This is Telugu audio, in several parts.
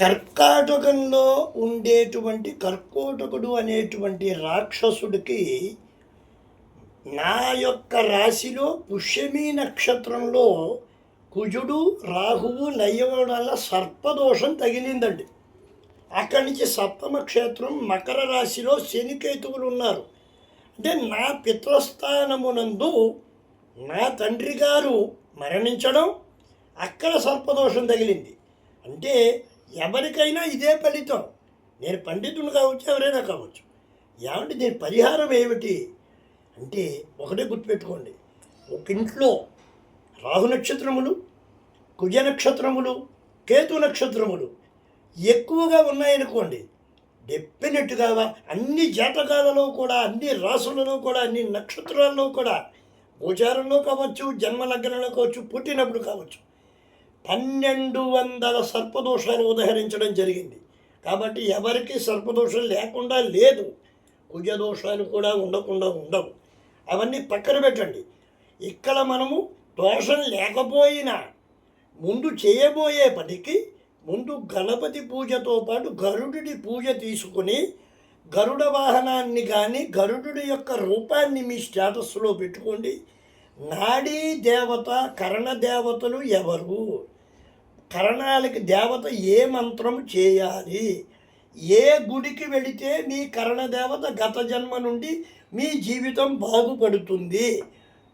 కర్కాటకంలో ఉండేటువంటి కర్కోటకుడు అనేటువంటి రాక్షసుడికి నా యొక్క రాశిలో పుష్యమి నక్షత్రంలో కుజుడు రాహువు నయ్యవడం వల్ల సర్పదోషం తగిలిందండి. అక్కడి నుంచి సప్తమ క్షేత్రం మకర రాశిలో శనికేతువులు ఉన్నారు. అంటే నా పితృస్థానమునందు నా తండ్రి గారు మరణించడం అక్కడ సర్పదోషం తగిలింది. అంటే ఎవరికైనా ఇదే ఫలితం. నేను పండితుడు కావచ్చు ఎవరైనా కావచ్చు. ఏమంటే దీని పరిహారం ఏమిటి? అంటే ఒకటే గుర్తుపెట్టుకోండి. ఒక ఇంట్లో రాహు నక్షత్రములు కుజ నక్షత్రములు కేతు నక్షత్రములు ఎక్కువగా ఉన్నాయనుకోండి డెఫినెట్గా అన్ని జాతకాలలో కూడా అన్ని రాసులలో కూడా అన్ని నక్షత్రాల్లో కూడా గోచారంలో కావచ్చు జన్మ లగ్నంలో కావచ్చు పుట్టినప్పుడు కావచ్చు పన్నెండు వందల సర్పదోషాలు ఉదహరించడం జరిగింది. కాబట్టి ఎవరికి సర్పదోషం లేకుండా లేదు. కుజదోషాలు కూడా ఉండకుండా ఉండవు. అవన్నీ పక్కన పెట్టండి. ఇక్కడ మనము దోషం లేకపోయినా ముందు చేయబోయే పనికి ముందు గణపతి పూజతో పాటు గరుడి పూజ తీసుకుని గరుడ వాహనాన్ని కానీ గరుడు యొక్క రూపాన్ని మీ స్టేటస్లో పెట్టుకోండి. నాడీ దేవత కరణ దేవతలు ఎవరు? కరణాలకి దేవత ఏ మంత్రం చేయాలి? ఏ గుడికి వెళితే మీ కరణ దేవత గత జన్మ నుండి మీ జీవితం బాగుపడుతుంది?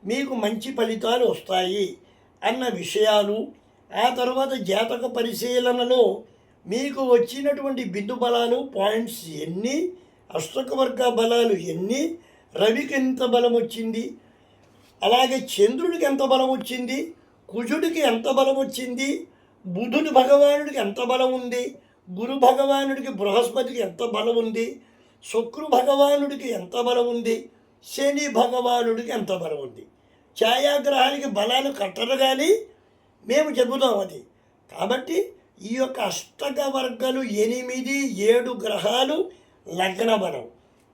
మీకు మంచి ఫలితాలు వస్తాయి అన్న విషయాలు. ఆ తర్వాత జాతక పరిశీలనలో మీకు వచ్చినటువంటి బిందు బలాలు పాయింట్స్ ఎన్ని? అష్టకవర్గ బలాలు ఎన్ని? రవికి ఎంత బలం వచ్చింది? అలాగే చంద్రుడికి ఎంత బలం వచ్చింది? కుజుడికి ఎంత బలం వచ్చింది? బుధుని భగవానుడికి ఎంత బలం ఉంది? గురు భగవానుడికి బృహస్పతికి ఎంత బలం ఉంది? శుక్రు భగవానుడికి ఎంత బలం ఉంది? శని భగవానుడికి ఎంత బలం ఉంది? ఛాయాగ్రహానికి బలాలు కట్టరు కానీ మేము చెబుతాం అది. కాబట్టి ఈ యొక్క అష్టక వర్గాలు ఎనిమిది ఏడు గ్రహాలు లగ్న బలం.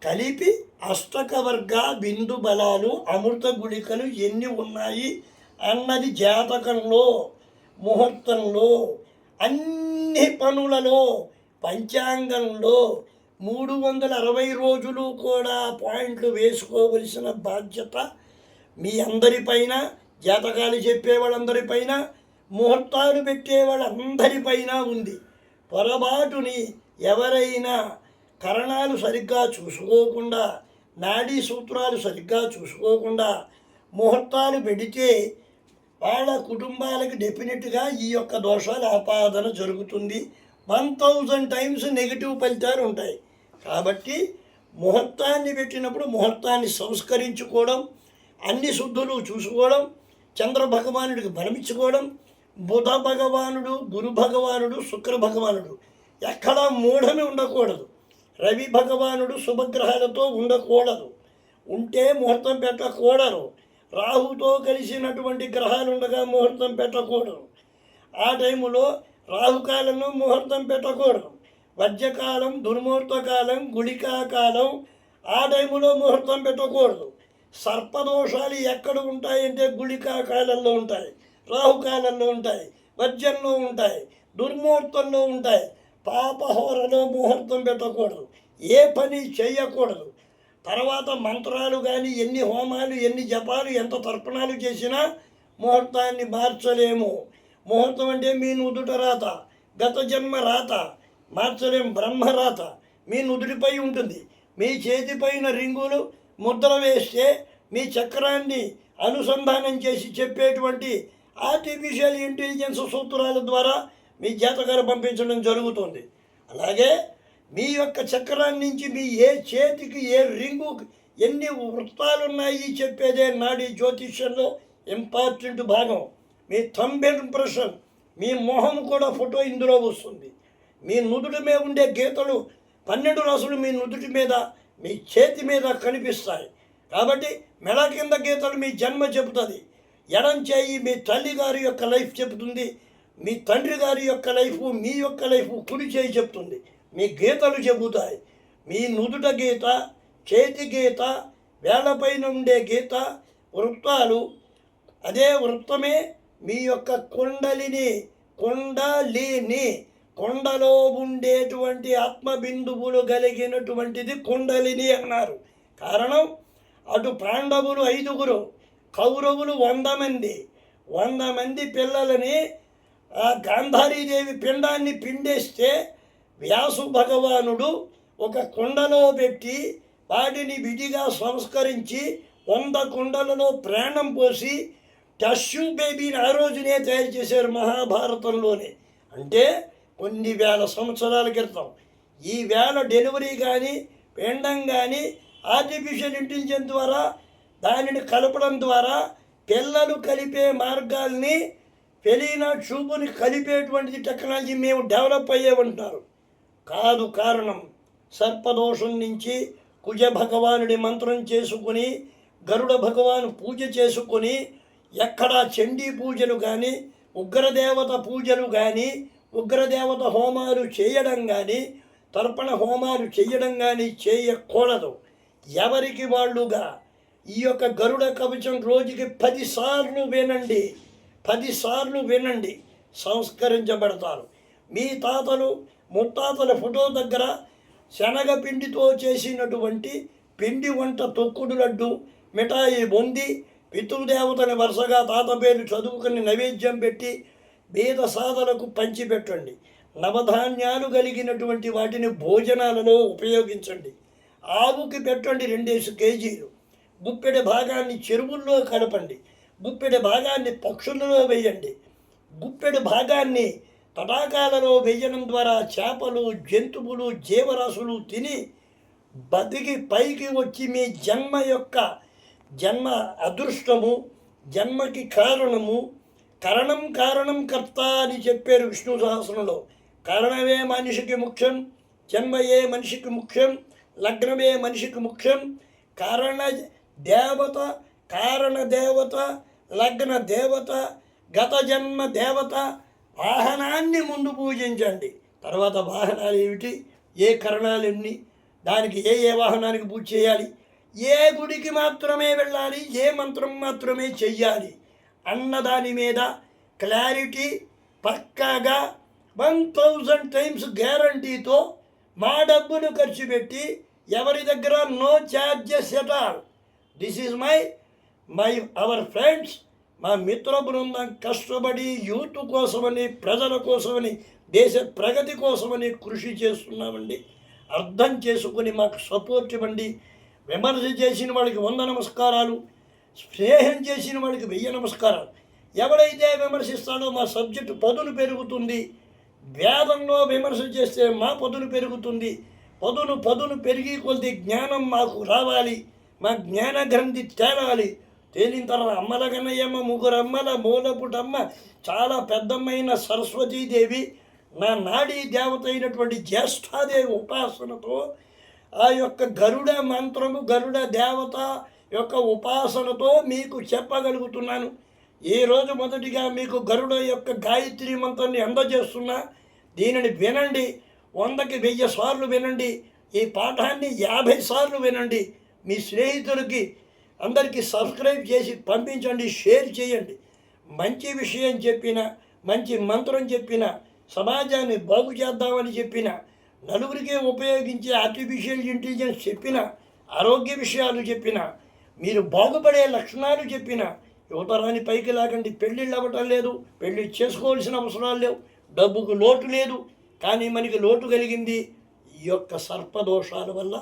కలిపి అష్టక వర్గ బిందు బలాలు అమృత గుళికలు ఎన్ని ఉన్నాయి అన్నది జాతకంలో ముహూర్తంలో అన్ని పనులలో పంచాంగంలో మూడు వందల అరవై రోజులు కూడా పాయింట్లు వేసుకోవలసిన బాధ్యత మీ అందరిపైన జాతకాలు చెప్పే వాళ్ళందరిపైన ముహూర్తాలు పెట్టే వాళ్ళందరిపైన ఉంది. పొరపాటుని ఎవరైనా కరణాలు సరిగ్గా చూసుకోకుండా నాడీ సూత్రాలు సరిగ్గా చూసుకోకుండా ముహూర్తాలు పెడితే వాళ్ళ కుటుంబాలకు డెఫినెట్గా ఈ యొక్క దోషాల ఆపాదన జరుగుతుంది. వన్ థౌజండ్ టైమ్స్ నెగిటివ్ ఫలితాలు ఉంటాయి. కాబట్టి ముహూర్తాన్ని పెట్టినప్పుడు ముహూర్తాన్ని సంస్కరించుకోవడం అన్ని శుద్ధులు చూసుకోవడం చంద్ర భగవానుడికి బలమిచ్చుకోవడం బుధ భగవానుడు గురు భగవానుడు శుక్ర భగవానుడు ఎక్కడా మూఢమి ఉండకూడదు. రవి భగవానుడు శుభగ్రహాలతో ఉండకూడదు. ఉంటే ముహూర్తం పెట్టకూడదు. రాహుతో కలిసినటువంటి గ్రహాలు ఉండగా ముహూర్తం పెట్టకూడదు. ఆ టైములో రాహుకాలంలో ముహూర్తం పెట్టకూడదు. వజ్రకాలం దుర్ముహూర్త కాలం గుళికా కాలం ఆ టైములో ముహూర్తం పెట్టకూడదు. సర్పదోషాలు ఎక్కడ ఉంటాయంటే గుళికా కాలంలో ఉంటాయి రాహుకాలంలో ఉంటాయి వజ్రంలో ఉంటాయి దుర్ముహూర్తంలో ఉంటాయి. పాపహోరలో ముహూర్తం పెట్టకూడదు. ఏ పని చేయకూడదు. తర్వాత మంత్రాలు కానీ ఎన్ని హోమాలు ఎన్ని జపాలు ఎంత తర్పణాలు చేసినా ముహూర్తాన్ని మార్చలేము. ముహూర్తం అంటే మీ నుదుట రాత గత జన్మ రాత మార్చలేం బ్రహ్మరాత మీ నుదుటిపై ఉంటుంది. మీ చేతిపైన రింగులు ముద్ర వేస్తే మీ చక్రాన్ని అనుసంధానం చేసి చెప్పేటువంటి ఆర్టిఫిషియల్ ఇంటెలిజెన్స్ సూత్రాల ద్వారా మీ జాతకాలు పంపించడం జరుగుతుంది. అలాగే మీ యొక్క చక్రం నుంచి మీ ఏ చేతికి ఏ రింగు ఎన్ని వృత్తాలు ఉన్నాయి చెప్పేదే నాడి జ్యోతిష్యంలో ఇంపార్టెంట్ భాగం. మీ థంబ్ ఇంప్రెషన్ మీ మొహం కూడా ఫోటో ఇందులో వస్తుంది. మీ నుదుటి మీద ఉండే గీతలు పన్నెండు రాసులు మీ నుదుటి మీద మీ చేతి మీద కనిపిస్తాయి. కాబట్టి మెడ కింద గీతలు మీ జన్మ చెబుతుంది. ఎడం చేయి మీ తల్లి గారి యొక్క లైఫ్ చెబుతుంది. మీ తండ్రి గారి యొక్క లైఫ్ మీ యొక్క లైఫ్ కుడి చేయి చెప్తుంది మీ గీతలు చెబుతాయి. మీ నుదుట గీత చేతి గీత వేళ్ళపైన ఉండే గీత వృత్తాలు. అదే వృత్తమే మీ యొక్క కుండలిని కుండలిని కొండలో ఉండేటువంటి ఆత్మబిందువులు కలిగినటువంటిది కుండలిని అన్నారు. కారణం? అటు పాండవులు ఐదుగురు కౌరవులు వంద మంది. వంద మంది పిల్లలని గాంధారీదేవి పిండాన్ని పిండేస్తే వ్యాసు భగవానుడు ఒక కుండలో పెట్టి వాటిని విధిగా సంస్కరించి వంద కుండలలో ప్రాణం పోసి టష్యూ బేబీని ఆ రోజునే తయారు చేశారు మహాభారతంలోనే. అంటే కొన్ని వేల సంవత్సరాల క్రితం. ఈ వేళ డెలివరీ కానీ పిండం కానీ ఆర్టిఫిషియల్ ఇంటెలిజెన్స్ ద్వారా దానిని కలపడం ద్వారా పిల్లలు కలిపే మార్గాల్ని పెళ్ళిన చూపుని కలిపేటువంటి టెక్నాలజీ మేము డెవలప్ అయ్యేమంటారు కాదు కారణం. సర్పదోషం నుంచి కుజ భగవానుడి మంత్రం చేసుకుని గరుడ భగవాను పూజ చేసుకొని ఎక్కడా చండీ పూజలు కానీ ఉగ్రదేవత పూజలు కానీ ఉగ్రదేవత హోమాలు చేయడం కానీ తర్పణ హోమాలు చేయడం కానీ చేయకూడదు. ఎవరికి వాళ్ళుగా? ఈ యొక్క గరుడ కవచం రోజుకి పదిసార్లు వినండి. పదిసార్లు వినండి. సంస్కరించబడతారు. మీ తాతలు ముత్తాతల ఫోటో దగ్గర శనగ పిండితో చేసినటువంటి పిండి వంట తొక్కుడు లడ్డు మిఠాయి బొంది పితృదేవతని వరుసగా తాత పేరు చదువుకుని నైవేద్యం పెట్టి బీద సాధనకు పంచిపెట్టండి. నవధాన్యాలు కలిగినటువంటి వాటిని భోజనాలలో ఉపయోగించండి. ఆవుకి పెట్టండి రెండేసి కేజీలు. గుప్పెడి భాగాన్ని చెరువుల్లో కలపండి. గుప్పెడి భాగాన్ని పక్షులలో వేయండి. గుప్పెడి భాగాన్ని తటాకాలలో వేయడం ద్వారా చేపలు జంతువులు జీవరాశులు తిని బతికి పైకి వచ్చి మీ జన్మ యొక్క జన్మ అదృష్టము జన్మకి కారణము కరణం కారణం కర్త అని చెప్పారు విష్ణు సహస్రంలో. కారణమే మనిషికి ముఖ్యం జన్మయే మనిషికి ముఖ్యం లగ్నమే మనిషికి ముఖ్యం కారణ దేవత కారణ దేవత లగ్న దేవత గత జన్మ దేవత వాహనాన్ని ముందు పూజించండి. తర్వాత వాహనాలు ఏమిటి? ఏ కరణాలు ఎన్ని దానికి ఏ ఏ వాహనానికి పూజ చేయాలి? ఏ గుడికి మాత్రమే వెళ్ళాలి? ఏ మంత్రం మాత్రమే చెయ్యాలి? అన్న దాని మీద క్లారిటీ పక్కాగా వన్ థౌజండ్ టైమ్స్ గ్యారంటీతో మా డబ్బును ఖర్చు పెట్టి ఎవరి దగ్గర no charges at all. This is my my our friends మా మిత్ర బృందం కష్టపడి యూత్ కోసమని ప్రజల కోసమని దేశ ప్రగతి కోసమని కృషి చేస్తున్నామండి. అర్థం చేసుకుని మాకు సపోర్ట్ ఇవ్వండి. విమర్శ చేసిన వాళ్ళకి వంద నమస్కారాలు. స్నేహం చేసిన వాళ్ళకి వెయ్యి నమస్కారాలు. ఎవడైతే విమర్శిస్తాడో మా సబ్జెక్టు పదును పెరుగుతుంది. వేదంలో విమర్శ చేస్తే మా పదును పెరుగుతుంది. పదును పదును పెరిగి కొద్ది జ్ఞానం మాకు రావాలి. మా జ్ఞాన గ్రంథి తేలాలి తేలిన తర్వాత అమ్మల కన్నయ్యమ్మ ముగ్గురు అమ్మల మూలపుటమ్మ చాలా పెద్దమ్మైన సరస్వతీదేవి నా నాడీ దేవత అయినటువంటి జ్యేష్ఠాదేవి ఉపాసనతో ఆ యొక్క గరుడ మంత్రము గరుడ దేవత యొక్క ఉపాసనతో మీకు చెప్పగలుగుతున్నాను. ఈ రోజు మొదటిగా మీకు గరుడ యొక్క గాయత్రి మంత్రాన్ని అందజేస్తున్నా. దీనిని వినండి. వందకి వెయ్యి సార్లు వినండి. ఈ పాఠాన్ని యాభై సార్లు వినండి. మీ స్నేహితులకి అందరికీ సబ్స్క్రైబ్ చేసి పంపించండి షేర్ చేయండి. మంచి విషయం చెప్పిన మంచి మంత్రం చెప్పిన సమాజాన్ని బాగు చేద్దామని చెప్పిన నలుగురికి ఉపయోగించే ఆర్టిఫిషియల్ ఇంటెలిజెన్స్ చెప్పిన ఆరోగ్య విషయాలు చెప్పిన మీరు బాగుపడే లక్షణాలు చెప్పిన యువతరాన్ని పైకి లాగండి. పెళ్ళిళ్ళు అవ్వటం లేదు పెళ్ళి చేసుకోవాల్సిన అవసరాలు లేవు డబ్బుకు లోటు లేదు కానీ మనకి లోటు కలిగింది ఈ యొక్క సర్పదోషాల వల్ల.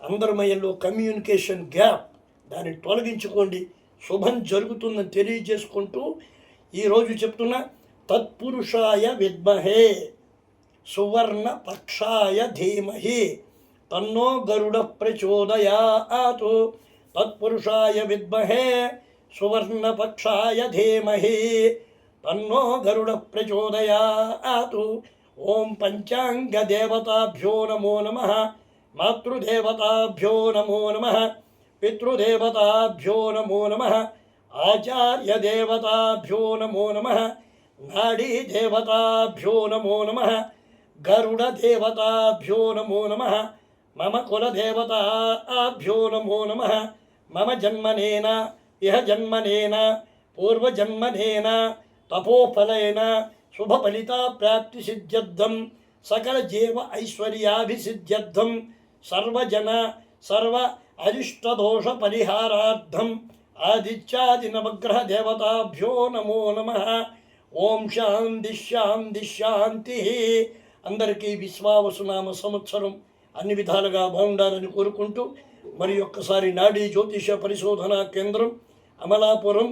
అందరమయ్యలో కమ్యూనికేషన్ గ్యాప్ దాన్ని తొలగించుకోండి. శుభం జరుగుతుందని తెలియజేసుకుంటూ ఈరోజు చెప్తున్న తత్పురుషాయ విద్మహే సువర్ణ పక్షాయ ధీమహి తన్నో గరుడ ప్రచోదయాతు తత్పురుషాయ విద్మహే సువర్ణ పక్షాయ ధీమహి తన్నో గరుడ ప్రచోదయాతు. ఓం పంచాంగదేవతాభ్యో నమో నమ మాతృదేవతాభ్యో నమో నమ. పితృదేవతాభ్యో నమో నమ. ఆచార్యదేవతాభ్యో నమో నమ. నాడీదేవతాభ్యో నమో నమ. గరుడదేవతాభ్యో నమో నమ. మమ కులదేవతాభ్యో నమో నమ. మమ జన్మనేన ఇహ జన్మనేన పూర్వజన్మనేన తపోఫలైన శుభ ఫలిత ప్రాప్తి సిద్ధ్యర్థం సకల జీవ ఐశ్వర్యాభిసిద్ధ్యర్థం సర్వజన సర్వ అరిష్టదోష పరిహారార్థం ఆదిత్యాది నవగ్రహ దేవతాభ్యో నమో నమ ఓం శాంతి శాంతి శాంతి। అందరికీ విశ్వావసునామ సంవత్సరం అన్ని విధాలుగా బాగుండాలని కోరుకుంటూ మరి ఒక్కసారి నాడీ జ్యోతిష పరిశోధనా కేంద్రం అమలాపురం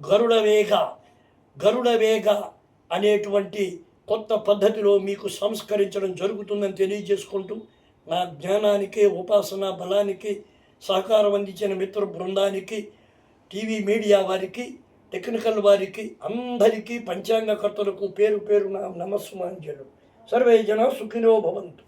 గరుడవేగ గరుడవేగ అనేటువంటి కొత్త పద్ధతిలో మీకు సంస్కరించడం జరుగుతుందని తెలియజేసుకుంటూ నా జ్ఞానానికి ఉపాసన బలానికి సహకారం అందించిన మిత్ర బృందానికి టీవీ మీడియా వారికి టెక్నికల్ వారికి అందరికీ పంచాంగకర్తలకు పేరు పేరు నా నమస్సుమాంజలు. సర్వే జన సుఖినో భవంతు.